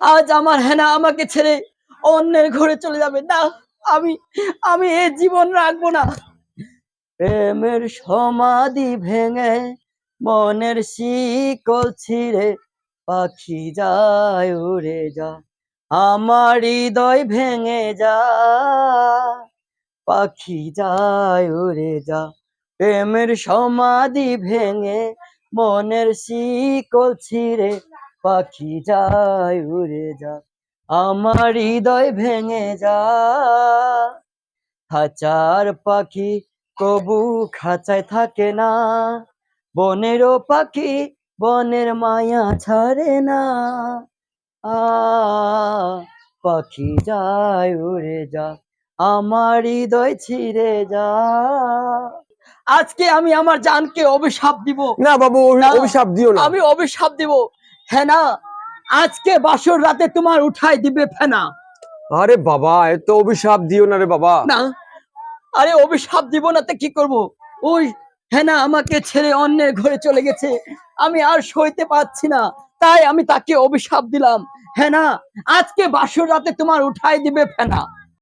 আজ আমার হেনা আমাকে ছেড়ে অন্যের ঘরে চলে যাবে। না, আমি আমি এ জীবন রাখব না। প্রেমের সমাধি ভেঙে মনের শিকল ছিঁড়ে পাখি যায় উড়ে যা, আমার হৃদয় ভেঙে যা, পাখি যায় উড়ে যা। প্রেমের সমাধি ভেঙে মনের শিকল ছিঁড়ে পাখি যায় উড়ে যা আমার হৃদয় ভেঙে যা। খাঁচার পাখি কবু খাঁচায় থাকে না বনেরও পাখি বনের মায়া ছাড়ে না। আ পাখি যায় উড়ে যা আমার হৃদয় ছিঁড়ে যা। আজকে আমি আমার জানকে অভিশাপ দিব। না বাবু। অভিশাপ দিও না। আমি অভিশাপ দিব। হ্যাঁ না আজকে বাসর রাতে তোমার উঠাই দিবে ফেনা। আরে বাবা এত অভিশাপ দিও না রে বাবা। না আরে অভিশাপ দিব না তো কি করব? ওই হেনা আমাকে ছেড়ে অন্যের ঘরে চলে গেছে। আমি আর সইতে পারছি না তাই আমি তাকে অভিশাপ দিলাম। হেনা আজকে বাসর রাতে তোমার উঠাই দিবে ফেনা।